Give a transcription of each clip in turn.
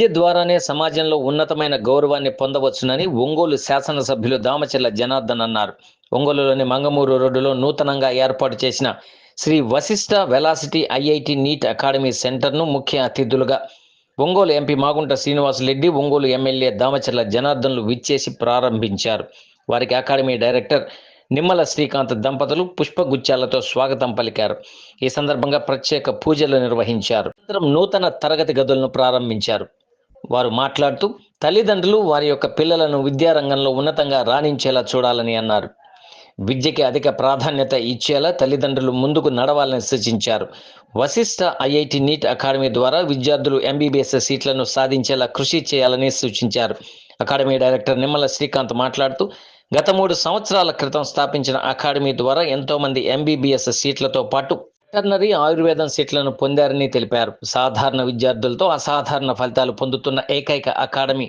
విద్య ద్వారానే సమాజంలో ఉన్నతమైన గౌరవాన్ని పొందవచ్చునని ఒంగోలు శాసనసభ్యులు దామచర్ల జనార్దన్ అన్నారు. ఒంగోలులోని మంగమూరు రోడ్డులో నూతనంగా ఏర్పాటు చేసిన Sri Vasishta velocity IIT NEET academy సెంటర్ను ముఖ్య అతిథులుగా ఒంగోలు ఎంపీ మాగుంట శ్రీనివాసరెడ్డి ఒంగోలు ఎమ్మెల్యే దామచర్ల జనార్దన్లు విచ్చేసి ప్రారంభించారు. వారికి అకాడమీ డైరెక్టర్ నిమ్మల శ్రీకాంత్ దంపతులు పుష్పగుచ్చాలతో స్వాగతం పలికారు. ఈ సందర్భంగా ప్రత్యేక పూజలు నిర్వహించారు. నూతన తరగతి గదులను ప్రారంభించారు. వారు మాట్లాడుతూ తల్లిదండ్రులు వారి యొక్క పిల్లలను విద్యారంగంలో ఉన్నతంగా రాణించేలా చూడాలని అన్నారు. విద్యకి అధిక ప్రాధాన్యత ఇచ్చేలా తల్లిదండ్రులు ముందుకు నడవాలని సూచించారు. వశిష్ఠ ఐఐటి నీట్ అకాడమీ ద్వారా విద్యార్థులు ఎంబీబీఎస్ సీట్లను సాధించేలా కృషి చేయాలని సూచించారు. అకాడమీ డైరెక్టర్ నిమ్మల శ్రీకాంత్ మాట్లాడుతూ గత మూడు సంవత్సరాల క్రితం స్థాపించిన అకాడమీ ద్వారా ఎంతోమంది ఎంబీబీఎస్ సీట్లతో పాటు వెటర్నరీ ఆయుర్వేదం సీట్లను పొందారని తెలిపారు. సాధారణ విద్యార్థులతో అసాధారణ ఫలితాలు పొందుతున్న ఏకైక అకాడమీ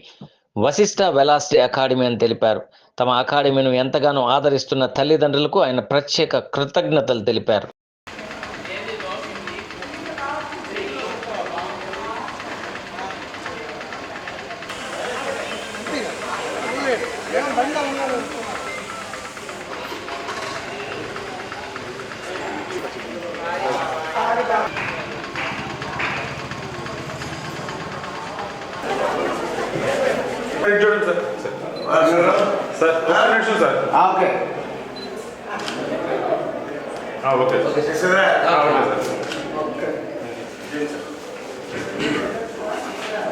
వశిష్ట వెలాసిటీ అకాడమీ అని తెలిపారు. తమ అకాడమీను ఎంతగానో ఆదరిస్తున్న తల్లిదండ్రులకు ఆయన ప్రత్యేక కృతజ్ఞతలు తెలిపారు చూడండి సార్ సార్ ఒక్క నిమిషం సార్ ఓకే ఆ, ఓకే సార్ ఆ, ఓకే సార్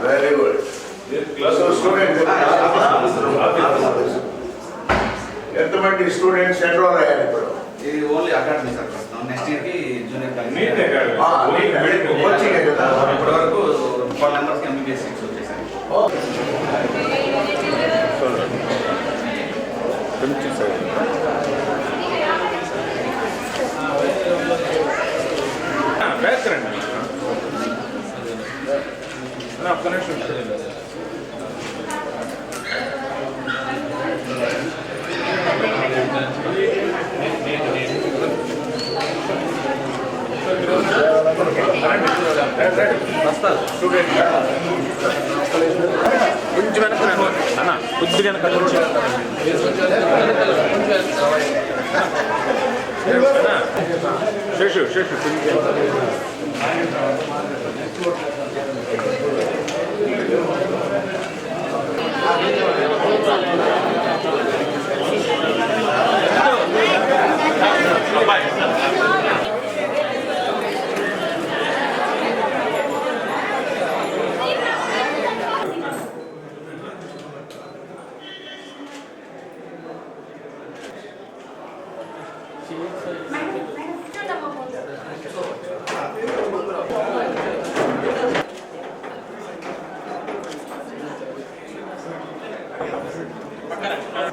వెరీ గుడ్ ఎంతమంది స్టూడెంట్స్ ఎన్రోల్ అయ్యారు ఇప్పుడు? ఇది ఓన్లీ అకాడమీ సార్ నెక్స్ట్ ఇయర్కి జూనియర్. కోచింగ్ కదా. ఇప్పటి వరకు ఫోర్ మెంబర్స్ ఎంబీబీఎస్ సీట్స్ వచ్చేసాయి కొంచెం సార్ బ్యాక్ రండి అన్న, ఒక్క నిమిషం కొంచెం వెనక అన్న కొద్ది వెనక శేషు శేషు కొంచెం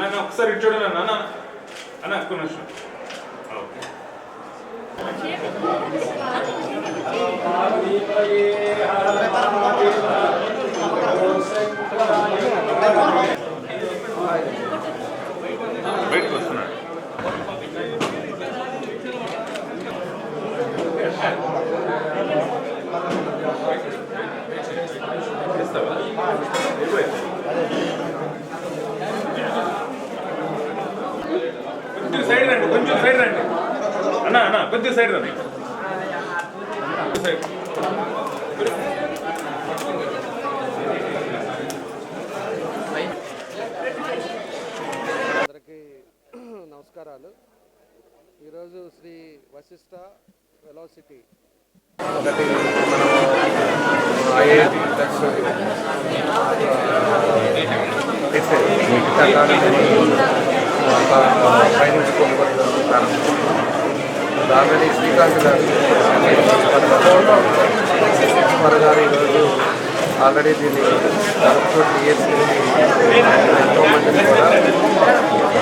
అన్న ఒకసారి ఇటు చూడండి అన్న అన్న అన్న ఒక్క నిమిషం ఓకే బయటకు వస్తున్నాడు ఇస్తావా? కొంచెం సైడ్ రండి కొంచెం సైడ్ రండి. అన్న అన్న కొంచెం సైడ్ రండి. కొంచెం సైడ్ అందరికీ నమస్కారాలు. ఈరోజు శ్రీ వశిష్ఠ వెలాసిటీ ఒకటి ఐఐటి ప్లస్ పైనుంచి కొనుగోలు ప్రారంభించారు శ్రీకాంత్ గారు కుమార్ గారు ఈరోజు ఆల్రెడీ దీన్ని దాదాపు టీఎస్సీ ఎంతో మందిని కూడా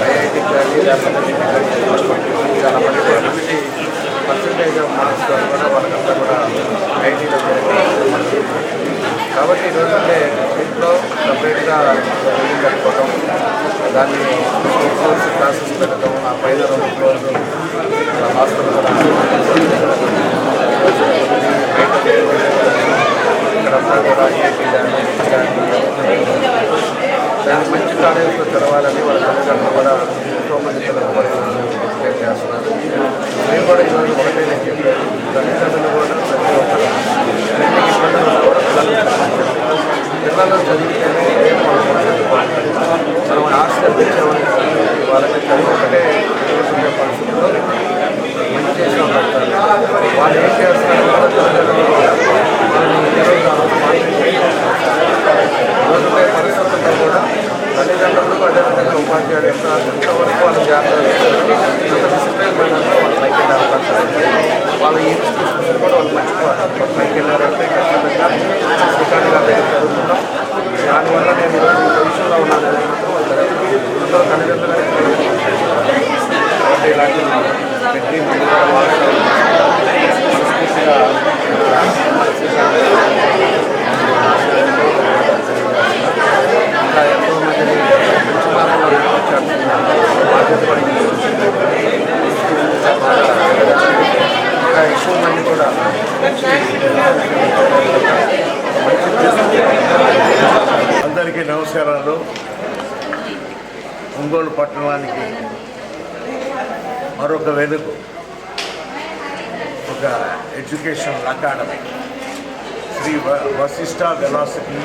ఐఐటి కానీ చాలా మంది కూడా మంచి పర్సంటేజ్ ఆఫ్ మార్క్స్ కూడా వాళ్ళకంతా కూడా ఐటీలో కాబట్టి ఈరోజు అంటే దీంట్లో సపరేట్గా బిల్డింగ్ కట్టుకోవడం దాన్ని కోర్స్ క్లాసెస్ పెట్టడం ఆ పైన రెండు ఫ్లోర్లు హాస్టల్ హాస్పిటల్ ఇక్కడంతా కూడా ఏపీ కానీ దాన్ని మంచి కాలేజీలో చదవాలని వాళ్ళ తల్లిదండ్రులు కూడా ఎంతో మంది పిల్లలు కూడా చేస్తున్నారు. మేము కూడా ఈరోజు ఒకటే వాళ్ళకి చదువు ఒకటే ఉండే పరిస్థితుల్లో మంచి చేసిన పెడతారు వాళ్ళు ఏం చేస్తారు కూడా రోజుపై పరిస్థితుల్లో కూడా తల్లిదండ్రులకు అదేవిధంగా ఉపాధ్యాయులు ఎంత ఎంతవరకు వాళ్ళు జాగ్రత్త వాళ్ళ డిసిప్లిన్ వెళ్ళే అవకాశం ఉంది. వాళ్ళ ఇన్స్టిట్యూషన్స్ కూడా వాళ్ళు మర్చిపోవాలి వాళ్ళు పైకి వెళ్ళారంటే ఖచ్చితంగా శ్రీకాంత్ గారి దగ్గర చదువుకుంటాం దానివల్ల నేను ఈరోజు ఈ పొజిషన్లో ఉన్నాను అనేది మాత్రం వాళ్ళు తెలియదు. అందరూ తల్లిదండ్రులు కాబట్టి ఇలాంటి పెట్టి మళ్ళీ కూడా వాళ్ళు మనస్ఫూర్తిగా మన శ్రీకాంత్ ఇంకా ఎంతో మందిని మంచి మార్గంలో నడిపించాల్సిన బాధ్యత కూడా ఈ సొసైటీలో ఉంది. ఇంకా ఎక్కువ మంది కూడా మంచి అందరికీ నమస్కారాలు. ఒంగోలు పట్టణానికి మరొక వెలుగు. ఒక ఎడ్యుకేషన్ అకాడమీ. శ్రీ వ- Vasishta velocity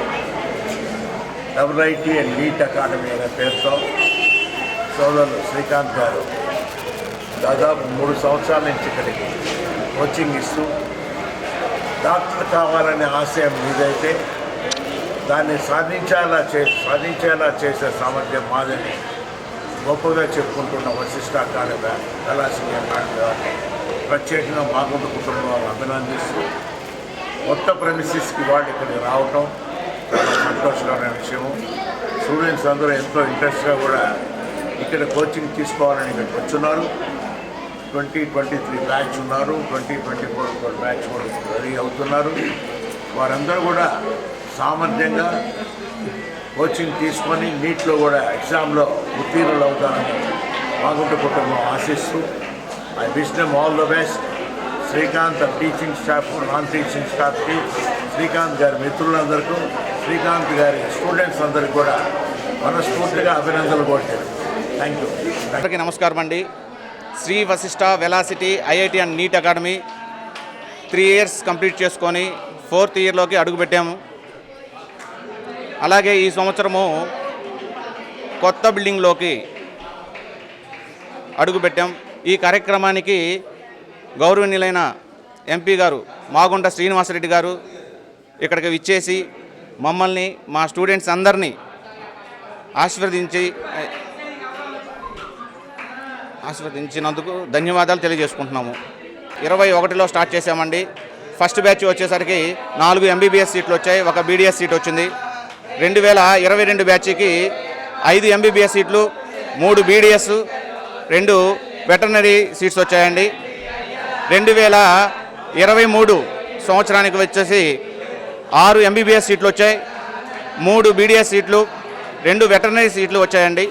WIT and NEET academy అనే పేరుతో సోదరులు శ్రీకాంత్ గారు దాదాపు మూడు సంవత్సరాల నుంచి ఇక్కడికి కోచింగ్ ఇస్తూ డాక్టర్ కావాలనే ఆశయం మీదైతే దాన్ని సాధించేలా చే సాధించేలా చేసే సామర్థ్యం మాదని గొప్పగా చెప్పుకుంటున్న వశిష్ట అకాడమీ కళాశ్రీ అకాడమీ ప్రత్యేకంగా మాగుంట కుటుంబం అభినందిస్తూ కొత్త ప్రెమిసిస్కి వాళ్ళు ఇక్కడికి రావటం చాలా సంతోషకరమైన విషయం స్టూడెంట్స్ అందరూ ఎంతో ఇంట్రెస్ట్గా కూడా ఇక్కడ కోచింగ్ తీసుకోవాలని ఇక్కడికి వచ్చున్నారు ట్వంటీ ట్వంటీ త్రీ బ్యాచ్ ఉన్నారు. ట్వంటీ ట్వంటీ ఫోర్ బ్యాచ్ కూడా రెడీ అవుతున్నారు. వారందరూ కూడా సామర్థ్యంగా కోచింగ్ తీసుకొని నీట్లో కూడా ఎగ్జామ్లో ఉత్తీర్ణులు అవుతానని మాగుంట కుటుంబం ఆశిస్తూ I wish them all the best Srikanth teaching staff non teaching స్టాఫ్కి శ్రీకాంత్ గారి మిత్రులందరికీ శ్రీకాంత్ గారి స్టూడెంట్స్ అందరికీ కూడా మనస్ఫూర్తిగా అభినందనలు కొట్టారు థ్యాంక్ యూ అందరికీ నమస్కారం అండి. Sri Vasishta velocity IIT and NEET academy three years complete చేసుకొని ఫోర్త్ ఇయర్లోకి అడుగుపెట్టాము. అలాగే ఈ సంవత్సరము కొత్త బిల్డింగ్లోకి అడుగుపెట్టాం ఈ కార్యక్రమానికి గౌరవనీయులైన ఎంపీ గారు మాగుంట శ్రీనివాసరెడ్డి గారు ఇక్కడికి విచ్చేసి మమ్మల్ని మా స్టూడెంట్స్ అందరినీ ఆశీర్వదించి ఆశీర్వదించినందుకు ధన్యవాదాలు తెలియజేసుకుంటున్నాము. ఇరవై ఒకటిలో స్టార్ట్ చేసామండి ఫస్ట్ బ్యాచ్ వచ్చేసరికి నాలుగు ఎంబీబీఎస్ సీట్లు వచ్చాయి ఒక బీడీఎస్ సీట్ వచ్చింది. రెండు వేల ఇరవై రెండు బ్యాచ్కి ఐదు ఎంబీబీఎస్ సీట్లు మూడు బీడీఎస్ రెండు వెటర్నరీ సీట్స్ వచ్చాయండి. రెండు వేల ఇరవై మూడు సంవత్సరానికి వచ్చేసి ఆరు ఎంబీబీఎస్ సీట్లు వచ్చాయి మూడు బీడీఎస్ సీట్లు రెండు వెటర్నరీ సీట్లు వచ్చాయండి.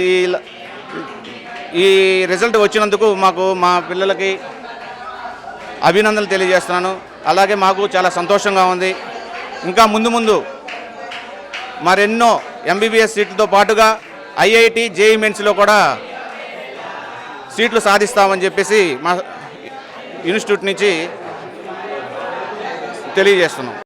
ఈ ఈ రిజల్ట్ వచ్చినందుకు మాకు మా పిల్లలకి అభినందనలు తెలియజేస్తున్నాను. అలాగే మాకు చాలా సంతోషంగా ఉంది. ఇంకా ముందు ముందు మరెన్నో ఎంబీబీఎస్ సీట్లతో పాటుగా ఐఐటి జేఈ మెన్స్లో కూడా సీట్లు సాధిస్తామని చెప్పేసి మా ఇన్స్టిట్యూట్ నుంచి తెలియజేస్తున్నాం.